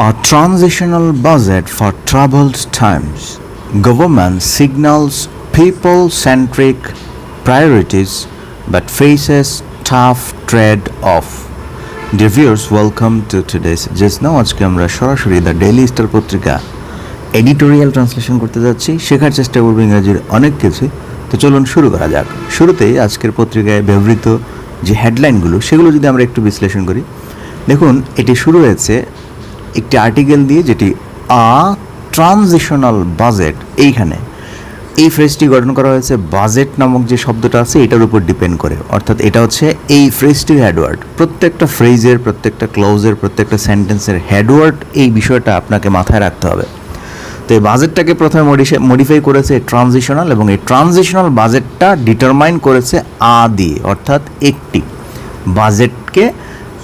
A transitional budget for troubled times. Government signals people centric priorities but faces tough trade off. Dear viewers, welcome to today's Just Now আজকে আমরা সরাসরি the daily star পত্রিকা editorial translation করতে যাচ্ছি শেখার চেষ্টা করব ইংরেজির অনেক কিছু তো চলুন শুরু করা যাক শুরুতেই আজকের পত্রিকায় ব্যবহৃত যে হেডলাইনগুলো সেগুলো যদি আমরা একটু বিশ্লেষণ করি দেখুন এটি শুরু হয়েছে একটি আর্টিকেল দিয়ে যেটি, আ ট্রানজিশনাল বাজেট এইখানে। এই ফ্রেজটি গঠন করা হয়েছে বাজেট নামক যে শব্দটা আছে, এটার উপর ডিপেন্ড করে। অর্থাৎ এটা হচ্ছে এই ফ্রেজটির হেডওয়ার্ড প্রত্যেকটা ফ্রেজের প্রত্যেকটা ক্লোজের প্রত্যেকটা সেন্টেন্সের হেডওয়ার্ড এই বিষয়টা আপনাকে মাথায় রাখতে হবে। তো এই বাজেটটাকে প্রথমে মডিফাই করেছে ট্রানজিশনাল এবং এই ট্রানজিশনাল বাজেটটা ডিটারমাইন করেছে আ দিয়ে, অর্থাৎ একটি। বাজেটকে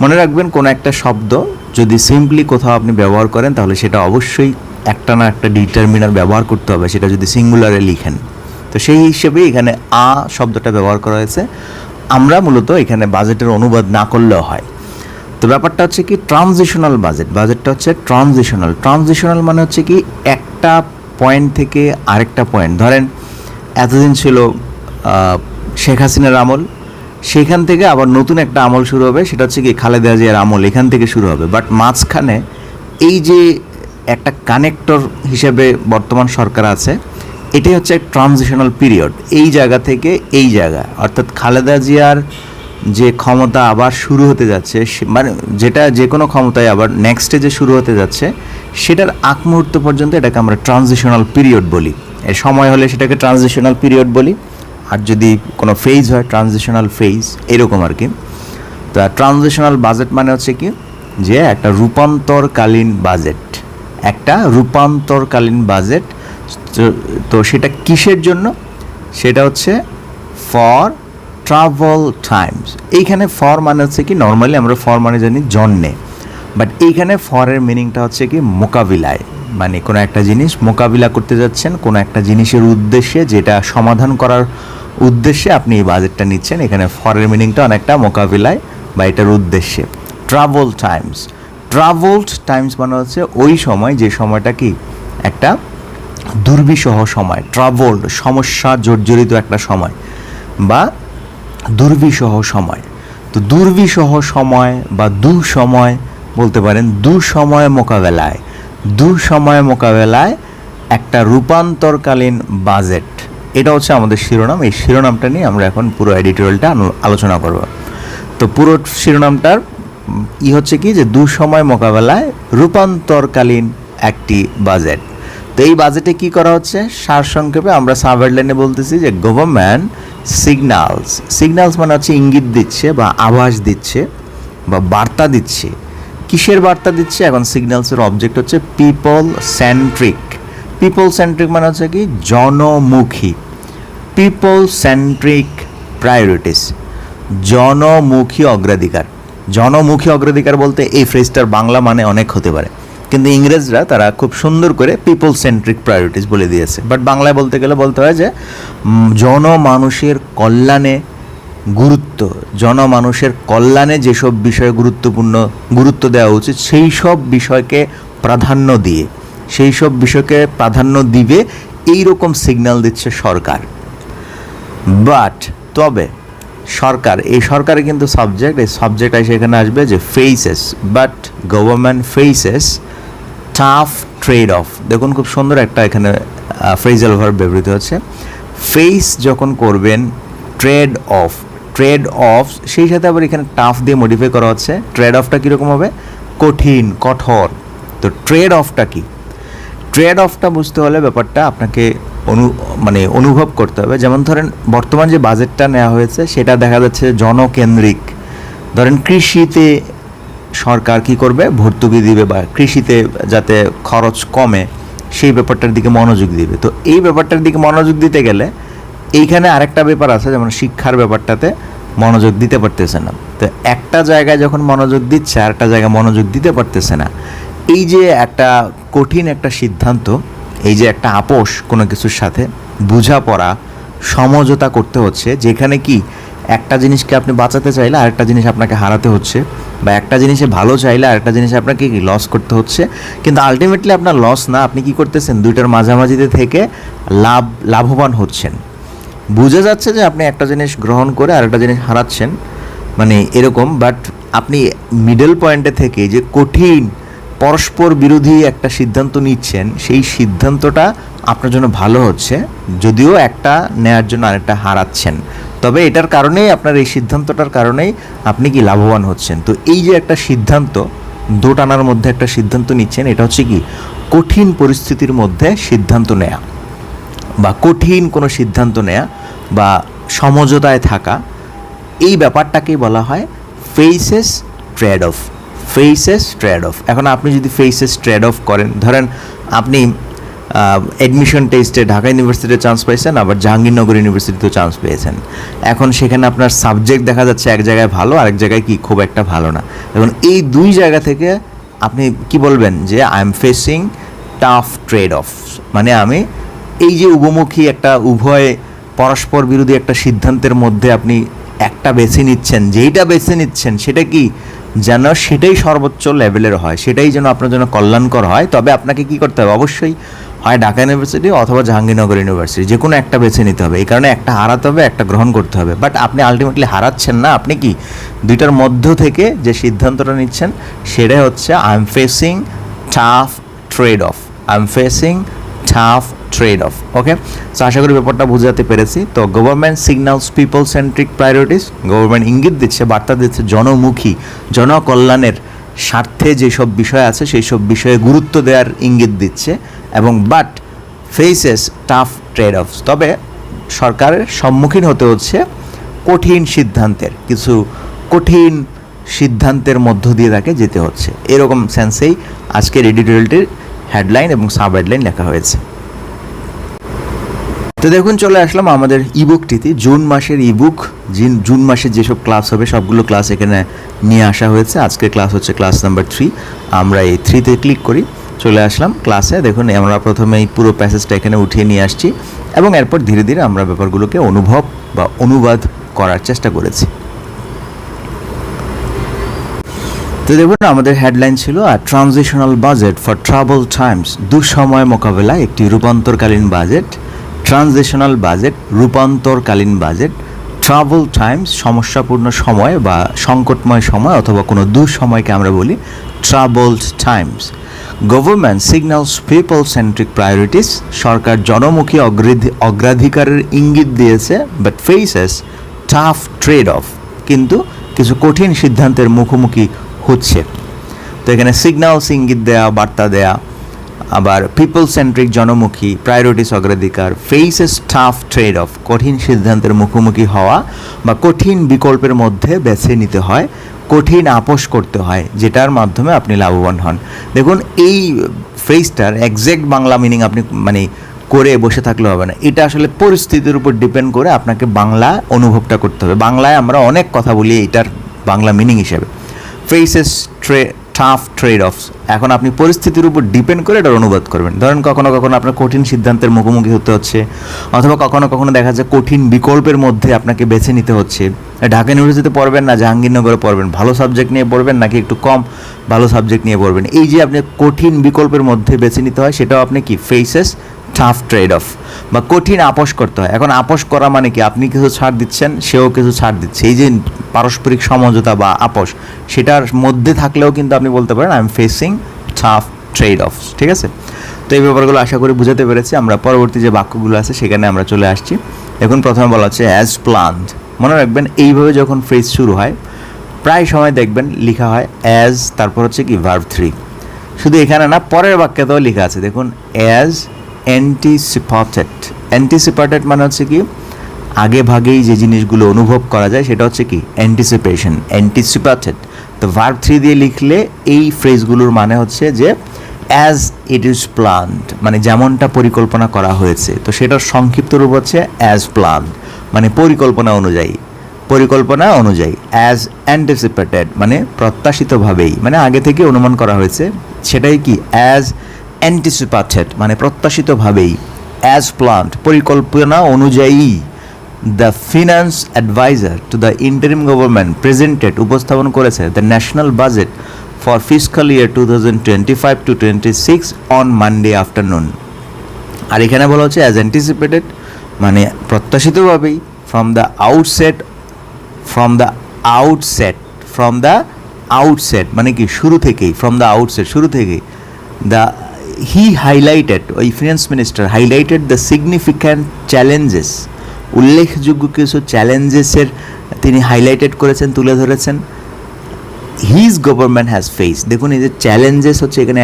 মনে রাখবেন, কোনো একটা শব্দ যদি সিম্পলি কোথাও আপনি ব্যবহার করেন, তাহলে সেটা অবশ্যই একটা না একটা ডিটারমিনার ব্যবহার করতে হবে, সেটা যদি সিঙ্গুলারে লিখেন। তো সেই হিসেবে এখানে আ শব্দটা ব্যবহার করা হয়েছে। আমরা মূলত এখানে বাজেটের অনুবাদ না করলেও হয়। তো ব্যাপারটা হচ্ছে কি ট্রানজিশনাল বাজেট বাজেটটা হচ্ছে ট্রানজিশনাল ট্রানজিশনাল মানে হচ্ছে কি, একটা পয়েন্ট থেকে আরেকটা পয়েন্ট ধরেন, এতদিন ছিল শেখ হাসিনার আমল সেখান থেকে আবার নতুন একটা আমল শুরু হবে, সেটা হচ্ছে কি খালেদা জিয়ার আমল এখান থেকে শুরু হবে। বাট মাঝখানে এই যে একটা কানেক্টর হিসেবে বর্তমান সরকার আছে, এটাই হচ্ছে ট্রানজিশনাল পিরিয়ড এই জায়গা থেকে এই জায়গা। অর্থাৎ খালেদা জিয়ার যে ক্ষমতা আবার শুরু হতে যাচ্ছে মানে যেটা যে কোনো ক্ষমতায় আবার নেক্সটে যে শুরু হতে যাচ্ছে, সেটার আগ মুহূর্ত পর্যন্ত এটাকে আমরা ট্রানজিশনাল পিরিয়ড বলি। এর সময় হলে সেটাকে ট্রানজিশনাল পিরিয়ড বলি। আর যদি কোনো ফেজ হয় ট্রানজিশনাল ফেজ এরকম আর কি। তো ট্রানজিশনাল বাজেট মানে হচ্ছে কি? যে একটা রূপান্তরকালীন বাজেট একটা রূপান্তরকালীন বাজেট তো- সেটা কিসের জন্য? সেটা হচ্ছে ফর ট্রাভেল টাইমস এইখানে ফর মানে হচ্ছে কি? নর্মালি আমরা ফর মানে জানি জন্যে। বাট এইখানে ফরের মিনিংটা হচ্ছে কি? মোকাবিলায়। মানে কোনো একটা জিনিস মোকাবিলা করতে যাচ্ছেন, কোনো একটা জিনিসের উদ্দেশ্যে যেটা সমাধান করার উদ্দেশ্যে আপনি এই বাজেটটা নিচ্ছেন। এখানে ফরের মিনিংটা অনেকটা মোকাবিলায় বা এটার উদ্দেশ্যে। Travel Times. ট্রাভেলড টাইমস মানে হচ্ছে ওই সময়, যে সময়টা কি? একটা দুর্বিষহ সময়। ট্রাভেলড সমস্যা, জর্জরিত একটা সময় বা দুর্বিষহ সময়। তো দুর্বিষহ সময় বা দুঃসময় বলতে পারেন, দুঃসময় মোকাবেলায়। দুঃসময় মোকাবেলায় একটা রূপান্তরকালীন বাজেট। এটা হচ্ছে আমাদের শিরোনাম। এই শিরোনামটা নিয়ে আমরা এখন পুরো এডিটোরিয়ালটা আলোচনা করব। তো পুরো শিরোনামটার ই হচ্ছে কি যে দুঃসময় মোকাবেলায় রূপান্তরকালীন একটি বাজেট। তো এই বাজেটে কি করা হচ্ছে? সারসংক্ষেপে আমরা সাবহেডলাইনে বলতেছি যে গভর্নমেন্ট সিগনালস। সিগনালস মানে হচ্ছে ইঙ্গিত দিচ্ছে বা আভাস দিচ্ছে বা বার্তা দিচ্ছে। কিসের বার্তা দিচ্ছে? এখন সিগন্যালসের অবজেক্ট হচ্ছে পিপল সেন্ট্রিক পিপল সেন্ট্রিক মানে হচ্ছে কি? জনমুখী। পিপল সেন্ট্রিক প্রায়োরিটিস জনমুখী অগ্রাধিকার। জনমুখী অগ্রাধিকার বলতে এই ফ্রেজটার বাংলা মানে অনেক হতে পারে। কিন্তু ইংরেজরা তারা খুব সুন্দর করে পিপল সেন্ট্রিক প্রায়োরিটিস বলে দিয়েছে। বাট বাংলায় বলতে গেলে বলতে হয় যে জনমানুষের কল্যাণে গুরুত্ব, জনমানুষের কল্যাণে যেসব বিষয়ে গুরুত্বপূর্ণ গুরুত্ব দেওয়া উচিত, সেই সব বিষয়কে প্রাধান্য দিয়ে, সেই সব বিষয়কে প্রাধান্য দিবে এই রকম সিগন্যাল দিচ্ছে সরকার। বাট তবে সরকার, এই সরকারে কিন্তু সাবজেক্ট এই সাবজেক্ট এসে এখানে আসবে যে faces but government faces tough trade off দেখুন খুব সুন্দর একটা এখানে ফ্রেজাল ভার্ব ব্যবহৃত হচ্ছে। ফেস যখন করবেন ট্রেড অফ ট্রেড অফ সেই সাথে আবার এখানে টাফ দিয়ে মডিফাই করা হচ্ছে। ট্রেড অফটা কীরকম হবে? কঠিন, কঠোর। তো ট্রেড অফটা কী? ট্রেড অফটা বুঝতে হলে ব্যাপারটা আপনাকে অনু মানে অনুভব করতে হবে। যেমন ধরেন, বর্তমান যে বাজেটটা নেওয়া হয়েছে, সেটা দেখা যাচ্ছে জনকেন্দ্রিক। ধরেন, কৃষিতে সরকার কি করবে? ভর্তুকি দিবে বা কৃষিতে যাতে খরচ কমে, সেই ব্যাপারটার দিকে মনোযোগ দিবে। তো এই ব্যাপারটার দিকে মনোযোগ দিতে গেলে এইখানে আরেকটা ব্যাপার আছে, যেমন শিক্ষার ব্যাপারটাতে মনোযোগ দিতে পারতেছে না। তো একটা জায়গায় যখন মনোযোগ দিচ্ছে আর একটা জায়গায় মনোযোগ দিতে পারতেছে না। এই যে একটা কঠিন একটা সিদ্ধান্ত, এই যে একটা আপোষ কোনো কিছুর সাথে বোঝাপড়া, সমঝোতা করতে হচ্ছে, যেখানে কি একটা জিনিসকে আপনি বাঁচাতে চাইলে আরেকটা জিনিস আপনাকে হারাতে হচ্ছে, বা একটা জিনিসে ভালো চাইলে আরেকটা জিনিস আপনাকে কি লস করতে হচ্ছে। কিন্তু আলটিমেটলি আপনার লস না, আপনি কি করতেছেন? দুইটার মাঝামাঝিতে থেকে লাভ, লাভবান হচ্ছেন। বোঝা যাচ্ছে যে আপনি একটা জিনিস গ্রহণ করে আরেকটা জিনিস হারাচ্ছেন মানে এরকম বাট আপনি মিডল পয়েন্টে থেকে যে কঠিন পরস্পর বিরোধী একটা সিদ্ধান্ত নিচ্ছেন, সেই সিদ্ধান্তটা আপনার জন্য ভালো হচ্ছে, যদিও একটা নেয়ার জন্য আরেকটা হারাচ্ছেন। তবে এটার কারণেই, আপনার এই সিদ্ধান্তটার কারণেই আপনি কি লাভবান হচ্ছেন? তো এই যে একটা সিদ্ধান্ত, দোটানার মধ্যে একটা সিদ্ধান্ত নিচ্ছেন, এটা হচ্ছে কি? কঠিন পরিস্থিতির মধ্যে সিদ্ধান্ত নেয়া। বা কঠিন কোনো সিদ্ধান্ত নেয়া বা সমঝোতায় থাকা, এই ব্যাপারটাকেই বলা হয় faces trade off faces trade off এখন আপনি যদি ফেসেস ট্রেড অফ করেন, ধরেন আপনি অ্যাডমিশন টেস্টে ঢাকা ইউনিভার্সিটিতে চান্স পেয়েছেন আবার জাহাঙ্গীরনগর ইউনিভার্সিটিতেও চান্স পেয়েছেন। এখন সেখানে আপনার সাবজেক্ট দেখা যাচ্ছে এক জায়গায় ভালো, আরেক জায়গায় কি খুব একটা ভালো না। এখন এই দুই জায়গা থেকে আপনি কি বলবেন যে I am facing tough trade off মানে আমি এই যে উভমুখী একটা উভয় পরস্পর বিরোধী একটা সিদ্ধান্তের মধ্যে আপনি একটা বেছে নিচ্ছেন, যেইটা বেছে নিচ্ছেন সেটা কি? যেন সেটাই সর্বোচ্চ লেভেলের হয়, সেটাই যেন আপনার জন্য কল্যাণকর হয়। তবে আপনাকে কি করতে হবে? অবশ্যই হয় ঢাকা ইউনিভার্সিটি অথবা জাহাঙ্গীরনগর ইউনিভার্সিটি যে কোনো একটা বেছে নিতে হবে। এই কারণে একটা হারাতে হবে, একটা গ্রহণ করতে হবে। বাট আপনি আলটিমেটলি হারাচ্ছেন না। আপনি কি দুইটার মধ্য থেকে যে সিদ্ধান্তটা নিচ্ছেন, সেটাই হচ্ছে I am facing tough trade off I am facing tough trade off okay so আশা করি ব্যাপারটা বোঝাতে পেরেছি। তো government signals people centric priorities government ইঙ্গিত দিচ্ছে, বার্তা দিচ্ছে জনমুখী, জনকল্যাণের স্বার্থে যেসব বিষয় আছে সেই সব বিষয়ে গুরুত্ব দেওয়ার ইঙ্গিত দিচ্ছে। এবং but faces tough trade off তবে, সরকারের সম্মুখীন হতে হচ্ছে কঠিন সিদ্ধান্তের, কিছু কঠিন সিদ্ধান্তের মধ্য দিয়ে তাকে যেতে হচ্ছে। এরকম সেন্সেই আজকের এডিটোরিয়ালটির হেডলাইন এবং সাব হেডলাইন লেখা হয়েছে। তো দেখুন, চলে আসলাম আমাদের ইবুকটিতে জুন মাসের ইবুক জিন জুন মাসে যেসব ক্লাস হবে, সবগুলো ক্লাস এখানে নিয়ে আসা হয়েছে। আজকের ক্লাস হচ্ছে ক্লাস নাম্বার থ্রি আমরা এই থ্রিতে ক্লিক করি, চলে আসলাম ক্লাসে দেখুন, আমরা প্রথমে এই পুরো প্যাসেজটা এখানে উঠিয়ে নিয়ে আসছি এবং এরপর ধীরে ধীরে আমরা ব্যাপারগুলোকে অনুভব বা অনুবাদ করার চেষ্টা করেছি। তো দেখুন, আমাদের হেডলাইন ছিল আর transitional budget for travel times দুঃসময় মোকাবেলা একটি রূপান্তরকালীন বাজেট ট্রানজিশনাল বাজেট রূপান্তরকালীন বাজেট ট্রাভেল টাইমস সমস্যাপূর্ণ সময় বা সংকটময় সময় অথবা কোনো দুঃসময়কে আমরা বলি travelled times government signals people centric priorities সরকার জনমুখী অগ্রাধি, অগ্রাধিকারের ইঙ্গিত দিয়েছে but faces tough trade off কিন্তু কিছু কঠিন সিদ্ধান্তের মুখোমুখি হচ্ছে। তো এখানে সিগন্যালস ইঙ্গিত দেয়া, বার্তা দেয়া, আবার পিপল সেন্ট্রিক জনমুখী প্রায়োরিটিস অগ্রাধিকার ফেসেস টাফ ট্রেড অফ কঠিন সিদ্ধান্তের মুখোমুখি হওয়া বা কঠিন বিকল্পের মধ্যে বেছে নিতে হয়, কঠিন আপোষ করতে হয়, যেটার মাধ্যমে আপনি লাভবান হন। দেখুন, এই ফ্রেজটার একজ্যাক্ট বাংলা মিনিং আপনি মানে করে বসে থাকলে হবে না। এটা আসলে পরিস্থিতির উপর ডিপেন্ড করে আপনাকে বাংলা অনুভবটা করতে হবে। বাংলায় আমরা অনেক কথা বলি এটার বাংলা মিনিং হিসেবে। ফেসেস ট্রে টাফ ট্রেড অফস এখন আপনি পরিস্থিতির উপর ডিপেন্ড করে এটার অনুবাদ করবেন। ধরেন কখনো কখনো আপনার কঠিন সিদ্ধান্তের মুখোমুখি হতে হচ্ছে, অথবা কখনো কখনো দেখা যায় কঠিন বিকল্পের মধ্যে আপনাকে বেছে নিতে হচ্ছে। ঢাকা ইউনিভার্সিটিতে পড়বেন না, জাহাঙ্গীরনগরে পড়বেন। ভালো সাবজেক্ট নিয়ে পড়বেন নাকি একটু কম ভালো সাবজেক্ট নিয়ে পড়বেন? এই যে আপনি কঠিন বিকল্পের মধ্যে বেছে নিতে হয়, সেটাও আপনি কি? ফেসেস টাফ ট্রেড অফ বা কঠিন আপোষ করতে হয়। এখন আপোষ করা মানে কি? আপনি কিছু ছাড় দিচ্ছেন, সেও কিছু ছাড় দিচ্ছে। এই যে পারস্পরিক সমঝোতা বা আপোষ, সেটার মধ্যে থাকলেও কিন্তু আপনি বলতে পারেন I am facing tough trade off ঠিক আছে? তো এই ব্যাপারগুলো আশা করি বুঝাতে পেরেছি। আমরা পরবর্তী যে বাক্যগুলো আছে, সেখানে আমরা চলে আসছি। এখন প্রথমে বলা হচ্ছে অ্যাজ প্লান্ড মনে রাখবেন, এইভাবে যখন ফ্রেজ শুরু হয়, প্রায় সময় দেখবেন লেখা হয় অ্যাজ তারপর হচ্ছে কি ভার্ভ থ্রি শুধু এখানে না, পরের বাক্যতেও লেখা আছে। দেখুন অ্যাজ অ্যান্টিসিপাটেড অ্যান্টিসিপাটেড মানে হচ্ছে কি, আগে ভাগেই যে জিনিসগুলো অনুভব করা যায় সেটা হচ্ছে কি অ্যান্টিসিপেশন অ্যান্টিসিপাটেড তো ভার্ব থ্রি দিয়ে লিখলে এই ফ্রেজগুলোর মানে হচ্ছে যে অ্যাজ ইট ইজ প্লান্ট মানে যেমনটা পরিকল্পনা করা হয়েছে। তো সেটার সংক্ষিপ্ত রূপ হচ্ছে অ্যাজ প্লান মানে পরিকল্পনা অনুযায়ী। পরিকল্পনা অনুযায়ী অ্যাজ অ্যান্টিসিপেটেড মানে প্রত্যাশিতভাবেই মানে আগে থেকে অনুমান করা হয়েছে। সেটাই কি অ্যাজ অ্যান্টিসিপাটেড মানে প্রত্যাশিতভাবেই অ্যাজ প্লান্ট পরিকল্পনা অনুযায়ী the finance adviser to the interim government presented উপস্থাপন করেছে the national budget for fiscal year two thousand twenty five to twenty six on Monday afternoon আর এখানে বলা হচ্ছে অ্যাজ অ্যান্টিসিপেটেড মানে প্রত্যাশিতভাবেই from the outset from the outset from the outset মানে কি, শুরু থেকেই ফ্রম দ্য আউটসেট শুরু থেকেই দ্য হি হাইলাইটেড ওই finance minister highlighted the significant challenges উল্লেখযোগ্য কিছু চ্যালেঞ্জেসের তিনি হাইলাইটেড করেছেন, তুলে ধরেছেন। হিজ গভর্নমেন্ট হ্যাজ ফেস দেখুন এই যে চ্যালেঞ্জেস হচ্ছে এখানে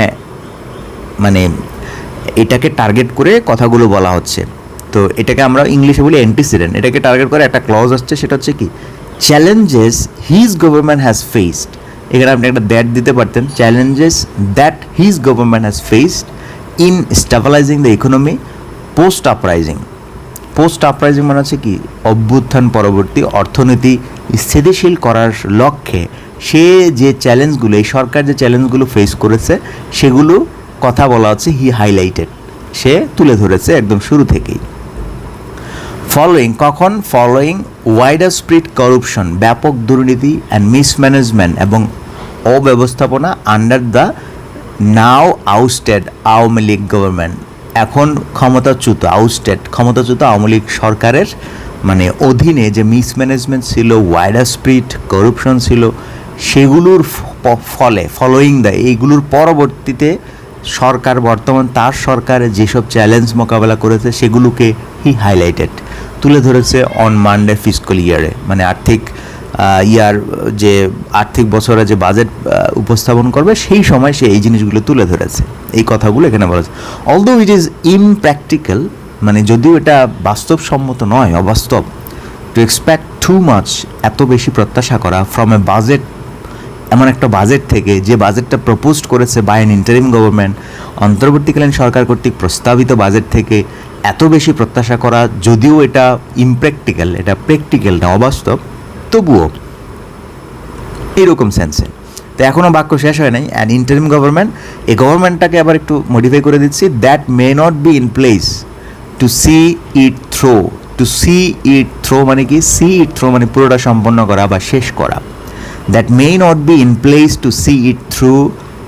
মানে এটাকে টার্গেট করে কথাগুলো বলা হচ্ছে। তো এটাকে আমরা ইংলিশে বলি অ্যান্টিসিডেন্ট এটাকে টার্গেট করে একটা ক্লজ আসছে, সেটা হচ্ছে কি? Challenges his government has faced এখানে আপনি একটা দ্যাট দিতে পারতেন। Challenges that his government has faced in stabilising the economy post uprising post uprising মানে হচ্ছে কি? অভ্যুত্থান পরবর্তী অর্থনীতি স্থিতিশীল করার লক্ষ্যে সে যে চ্যালেঞ্জগুলো এই সরকার যে চ্যালেঞ্জগুলো ফেস করেছে, সেগুলো কথা বলা হচ্ছে হি হাইলাইটেড সে তুলে ধরেছে একদম শুরু থেকেই। ফলোয়িং কখন? ফলোয়িং ওয়াইডার স্প্রিট করুপশন ব্যাপক দুর্নীতি অ্যান্ড মিসম্যানেজমেন্ট এবং অব্যবস্থাপনা under the now ousted Awami League government এখন ক্ষমতাচ্যুত আউস্টেড ক্ষমতাচ্যুত আওয়ামী লীগ সরকারের মানে অধীনে যে মিসম্যানেজমেন্ট ছিল ওয়াইডার স্প্রিট করুপশন ছিল, সেগুলোর ফলে ফলোয়িং দ্য এইগুলোর পরবর্তীতে সরকার, বর্তমান তার সরকারে যেসব চ্যালেঞ্জ মোকাবেলা করেছে, সেগুলোকে হি হাইলাইটেড তুলে ধরেছে অন মানডে ফিজিক্যাল ইয়ারে মানে আর্থিক ইয়ার যে আর্থিক বছরে যে বাজেট উপস্থাপন করবে, সেই সময় সে এই জিনিসগুলো তুলে ধরেছে। এই কথাগুলো এখানে বলা হচ্ছে অলদো ইট ইজ ইমপ্র্যাকটিক্যাল মানে যদিও এটা বাস্তবসম্মত নয়, অবাস্তব টু এক্সপেক্ট টু মাচ এত বেশি প্রত্যাশা করা ফ্রম এ বাজেট এমন একটা বাজেট থেকে যে বাজেটটা প্রপোজড করেছে বাই অ্যান ইন্টারিম গভর্নমেন্ট অন্তর্বর্তীকালীন সরকার কর্তৃক প্রস্তাবিত বাজেট থেকে এত বেশি প্রত্যাশা করা, যদিও এটা ইমপ্র্যাকটিক্যাল এটা প্র্যাকটিক্যাল না, অবাস্তব তবুও এরকম সেন্সে তো এখনও বাক্য শেষ হয় নাই অ্যান্ড ইন্টারিম গভর্নমেন্ট এই গভর্নমেন্টটাকে আবার একটু মডিফাই করে দিচ্ছি that may not be in place to see it through to see it through মানে কি সি ইট থ্রো মানে পুরোটা সম্পন্ন করা বা শেষ করা। That may not be in place to see it through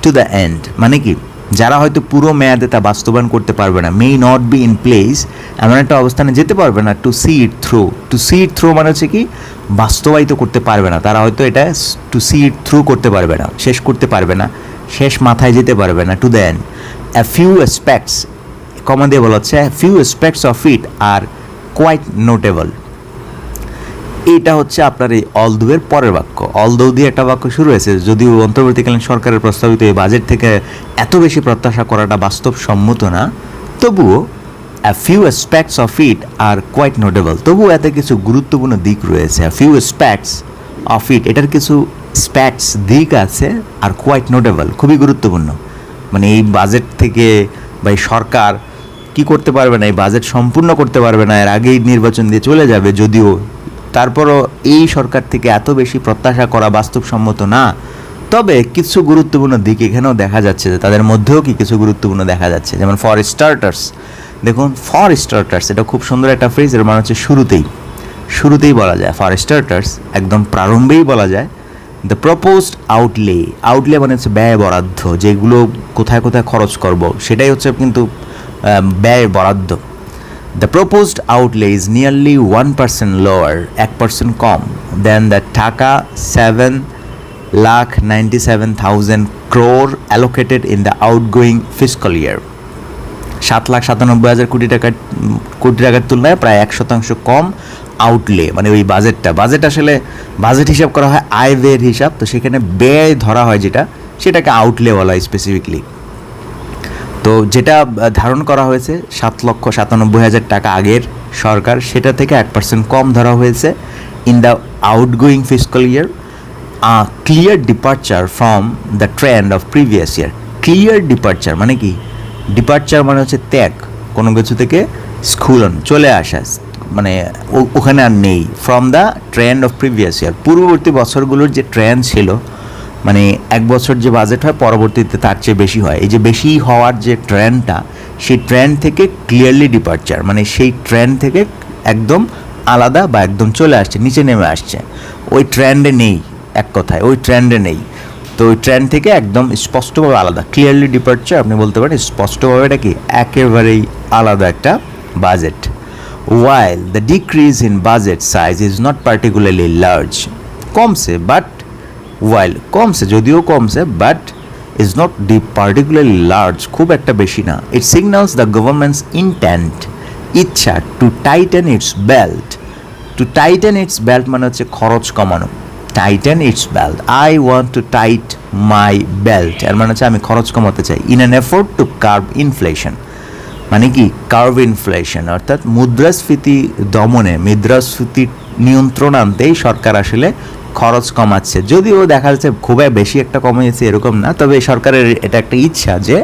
to the end মানে কি? যারা হয়তো পুরো মেয়াদে তা বাস্তবায়ন করতে পারবে না may not be in place এমন একটা অবস্থানে যেতে পারবে না to see it through to see it through মানে হচ্ছে কি, বাস্তবায়িত করতে পারবে না। তারা হয়তো এটা টু সি ইট থ্রু করতে পারবে না, শেষ করতে পারবে না, শেষ মাথায় যেতে পারবে না to end a few aspects comma দিয়ে বলা হচ্ছে few aspects of it are quite notable এটা হচ্ছে আপনার এই অলদুয়ের পরের বাক্য। অলদৌ দিয়ে একটা বাক্য শুরু হয়েছে, যদিও অন্তর্বর্তীকালীন সরকারের প্রস্তাবিত এই বাজেট থেকে এত বেশি প্রত্যাশা করাটা বাস্তবসম্মত না, তবুও a few aspects of it are quite notable তবুও এতে কিছু গুরুত্বপূর্ণ দিক রয়েছে। ফিউ অ্যাসপেক্টস অফ ইট এটার কিছু স্প্যাক্টস দিক আছে আর কোয়াইট নোটেবল খুবই গুরুত্বপূর্ণ। মানে এই বাজেট থেকে বা এই সরকার কি করতে পারবে না, এই বাজেট সম্পূর্ণ করতে পারবে না, এর আগেই নির্বাচন দিয়ে চলে যাবে, যদিও তারপরও এই সরকার থেকে এত বেশি প্রত্যাশা করা বাস্তবসম্মত না। তবে কিছু গুরুত্বপূর্ণ দিক এখানেও দেখা যাচ্ছে যে তাদের মধ্যেও কি কিছু গুরুত্বপূর্ণ দেখা যাচ্ছে। যেমন ফর স্টার্টার্স, দেখুন ফর স্টার্টার্স, এটা খুব সুন্দর একটা ফ্রেজ এর মানে হচ্ছে শুরুতেই। শুরুতেই বলা যায়। ফর স্টার্টার্স একদম প্রারম্ভেই বলা যায়। দ্য প্রপোজড আউটলে আউটলে মানে হচ্ছে ব্যয় বরাদ্দ, যেগুলো কোথায় কোথায় খরচ করব, সেটাই হচ্ছে কিন্তু ব্যয় বরাদ্দ। নিয়ারলি ওয়ান পার্সেন্ট লোয়ার এক percent com than the taka seven lakh ninety seven thousand crore allocated in the outgoing physical year সাত লাখ সাতানব্বই হাজার কোটি টাকার কোটি টাকার তুলনায় প্রায় এক শতাংশ কম আউটলে মানে ওই বাজেটটা বাজেট আসলে বাজেট হিসাব করা হয় আয় ব্যয়ের হিসাব, তো সেখানে ব্যয় ধরা হয় যেটা, সেটাকে আউটলে বলা হয় স্পেসিফিকলি তো যেটা ধারণ করা হয়েছে সাত লক্ষ সাতানব্বই হাজার টাকা আগের সরকার, সেটা থেকে এক পার্সেন্ট কম ধরা হয়েছে in the outgoing physical year clear departure from the trend of previous year clear departure মানে কি? ডিপার্চার মানে হচ্ছে ত্যাগ, কোনো কিছু থেকে স্কুলন চলে আসা মানে ওখানে আর নেই from the trend of previous year পূর্ববর্তী বছরগুলোর যে ট্রেন্ড ছিল মানে এক বছর যে বাজেট হয়, পরবর্তীতে তার চেয়ে বেশি হয়। এই যে বেশি হওয়ার যে ট্রেন্ডটা সেই ট্রেন্ড থেকে ক্লিয়ারলি ডিপার্চার মানে সেই ট্রেন্ড থেকে একদম আলাদা বা একদম চলে আসছে, নিচে নেমে আসছে। ওই ট্রেন্ডে নেই, এক কথায়, ওই ট্রেন্ডে নেই। তো ওই ট্রেন্ড থেকে একদম স্পষ্টভাবে আলাদা ক্লিয়ারলি ডিপার্চার আপনি বলতে পারেন স্পষ্টভাবে এটা কি? একেবারেই আলাদা একটা budget while the decrease in budget size is not particularly large, কমছে বাট while কমছে যদিও কমছে but is not the particularly large, খুব একটা বেশি না। It signals the government's intent, ইচ্ছা to tighten its belt to tighten its belt মানে হচ্ছে খরচ কমানো। Tighten its belt I want to tight my belt এর মানে হচ্ছে আমি খরচ কমাতে চাই। In an effort to curb inflation মানে কি? কার্ভ ইনফ্লেশন অর্থাৎ মুদ্রাস্ফীতি দমনে, মুদ্রাস্ফীতি নিয়ন্ত্রণ আনতেই সরকার আসলে খরচ কমাচ্ছে। যদিও দেখা যাচ্ছে খুবই বেশি একটা কমিয়েছে এরকম না, তবে সরকারের এটা একটা ইচ্ছা যে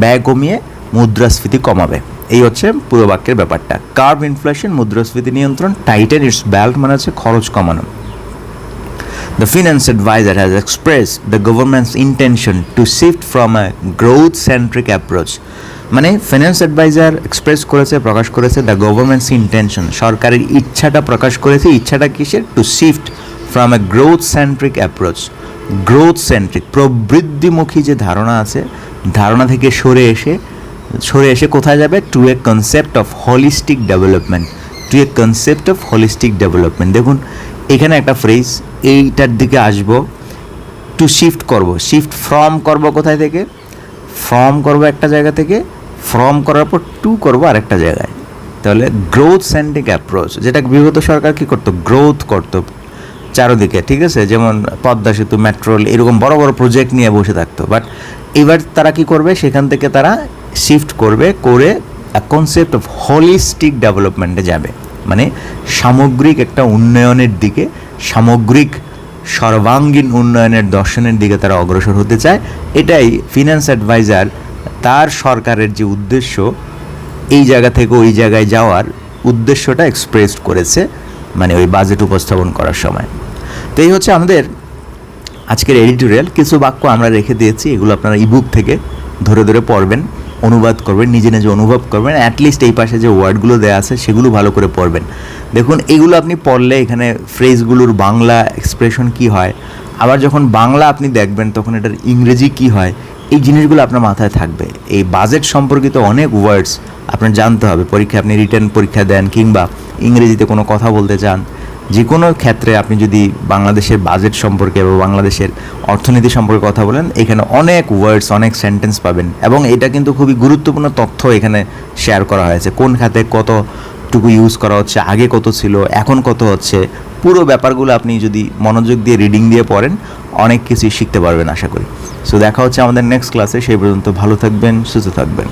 ব্যয় কমিয়ে মুদ্রাস্ফীতি কমাবে। এই হচ্ছে পুরো বাক্যের ব্যাপারটা। কার্ভ ইনফ্লেশন, মুদ্রাস্ফীতি নিয়ন্ত্রণ, টাইটেন ইটস বেল্ট মানে হচ্ছে খরচ কমানো। The finance advisor has expressed the government's intention to shift from a growth centric approach. মানে ফিনান্স অ্যাডভাইজার এক্সপ্রেস করেছে, প্রকাশ করেছে দ্য গভর্নমেন্টস ইন্টেনশন সরকারের ইচ্ছাটা প্রকাশ করেছে, ইচ্ছাটা কিসের? To shift from a growth centric approach growth centric প্রবৃদ্ধিমুখী যে ধারণা আছে, ধারণা থেকে সরে এসে সরে এসে কোথায় যাবে? To a concept of holistic development to a concept of holistic development দেখুন, এখানে একটা ফ্রেজ এইটার দিকে আসব টু শিফট করব। শিফট ফ্রম করব কোথায় থেকে? ফ্রম করব একটা জায়গা থেকে ফ্রম করার পর টু করব আরেকটা জায়গায়। তাহলে গ্রোথ সেন্ট্রিক অ্যাপ্রোচ যেটা বিগত সরকার কী করতো? গ্রোথ করতো। চারোদিকে, ঠিক আছে? যেমন পদ্মা সেতু মেট্রোল এরকম বড় বড় প্রজেক্ট নিয়ে বসে থাকতো। বাট এবার তারা কি করবে? সেখান থেকে তারা শিফট করবে করে কনসেপ্ট অফ হলিস্টিক ডেভেলপমেন্টে যাবে। মানে সামগ্রিক একটা উন্নয়নের দিকে, সামগ্রিক সর্বাঙ্গীন উন্নয়নের দর্শনের দিকে তারা অগ্রসর হতে চায়। এটাই ফিনান্স অ্যাডভাইজার তার সরকারের যে উদ্দেশ্য, এই জায়গা থেকে ওই জায়গায় যাওয়ার উদ্দেশ্যটা এক্সপ্রেস করেছে মানে ওই বাজেট উপস্থাপন করার সময়। তো এই হচ্ছে আমাদের আজকের এডিটোরিয়াল। কিছু বাক্য আমরা রেখে দিয়েছি, এগুলো আপনারা ইবুক থেকে ধরে ধরে পড়বেন, অনুবাদ করবেন, নিজে নিজে অনুভব করবেন অ্যাটলিস্ট এই পাশে যে ওয়ার্ডগুলো দেওয়া আছে সেগুলো ভালো করে পড়বেন। দেখুন, এগুলো আপনি পড়লে এখানে ফ্রেজগুলোর বাংলা এক্সপ্রেশন কি হয়, আবার যখন বাংলা আপনি দেখবেন তখন এটার ইংরেজি কি হয়, এই জিনিসগুলো আপনার মাথায় থাকবে। এই বাজেট সম্পর্কিত অনেক ওয়ার্ডস আপনার জানতে হবে। পরীক্ষা আপনি রিটার্ন পরীক্ষা দেন কিংবা ইংরেজিতে কোনো কথা বলতে চান যে কোনো ক্ষেত্রে আপনি যদি বাংলাদেশের বাজেট সম্পর্কে বা বাংলাদেশের অর্থনীতি সম্পর্কে কথা বলেন, এখানে অনেক ওয়ার্ডস অনেক সেন্টেন্স পাবেন এবং এটা কিন্তু খুবই গুরুত্বপূর্ণ তথ্য এখানে শেয়ার করা হয়েছে। কোন খাতে কতটুকু ইউজ করা হচ্ছে, আগে কত ছিল, এখন কত হচ্ছে, পুরো ব্যাপারগুলো আপনি যদি মনোযোগ দিয়ে রিডিং দিয়ে পড়েন, অনেক কিছুই শিখতে পারবেন আশা করি। সো দেখা হচ্ছে আমাদের নেক্সট ক্লাসে সেই পর্যন্ত ভালো থাকবেন, সুস্থ থাকবেন।